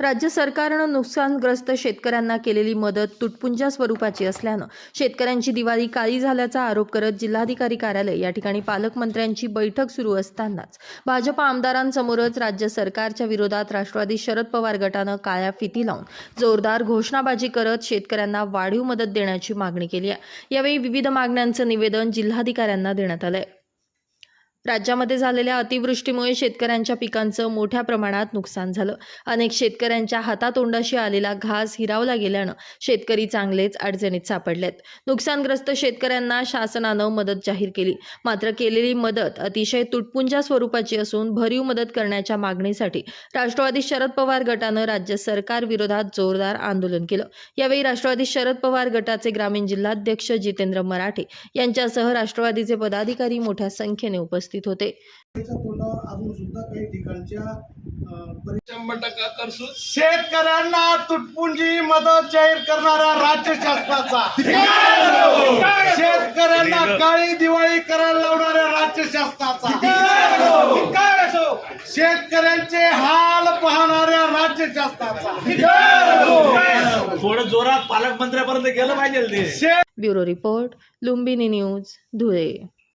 राज्य सरकारनं नुकसानग्रस्त शेतकऱ्यांना केलेली मदत तुटपुंजा स्वरूपाची असल्यानं शेतकऱ्यांची दिवाळी काळी झाल्याचा आरोप करत जिल्हाधिकारी कार्यालय या ठिकाणी पालकमंत्र्यांची बैठक सुरू असतानाच भाजपा आमदारांसमोरच राज्य सरकारच्या विरोधात राष्ट्रवादी शरद पवार गटानं काळ्या फिती लावून जोरदार घोषणाबाजी करत शेतकऱ्यांना वाढीव मदत देण्याची मागणी केली आहे. यावेळी विविध मागण्यांचं निवेदन जिल्हाधिकाऱ्यांना देण्यात आलं आहे राज्यामध्ये झालेल्या अतिवृष्टीमुळे शेतकऱ्यांच्या पिकांचं मोठ्या प्रमाणात नुकसान झालं. अनेक शेतकऱ्यांच्या हातातोंडाशी आलेला घास हिरावला गेल्यानं शेतकरी चांगलेच अडचणीत सापडलेत. नुकसानग्रस्त शेतकऱ्यांना शासनानं मदत जाहीर केली. मात्र केलेली मदत अतिशय तुटपुंजा स्वरूपाची असून भरीव मदत करण्याच्या मागणीसाठी राष्ट्रवादी शरद पवार गटानं राज्य सरकार विरोधात जोरदार आंदोलन केलं. यावेळी राष्ट्रवादी शरद पवार गटाचे ग्रामीण जिल्हाध्यक्ष जितेंद्र मराठे यांच्यासह राष्ट्रवादीचे पदाधिकारी मोठ्या संख्येने उपस्थित होते. टक्का तरसूद शेतकऱ्यांना तुटपुंजी मदत जाहीर करणाऱ्या राज्य शासनाचा. शेतकऱ्यांना काळी दिवाळी करायला लावणाऱ्या राज्य शासनाचा. शेतकऱ्यांचे हाल पाहणाऱ्या राज्य शासनाचा. थोडं जोरात पालकमंत्र्यापर्यंत गेलं पाहिजे ते शेत bureau report Lumbini news Dhule.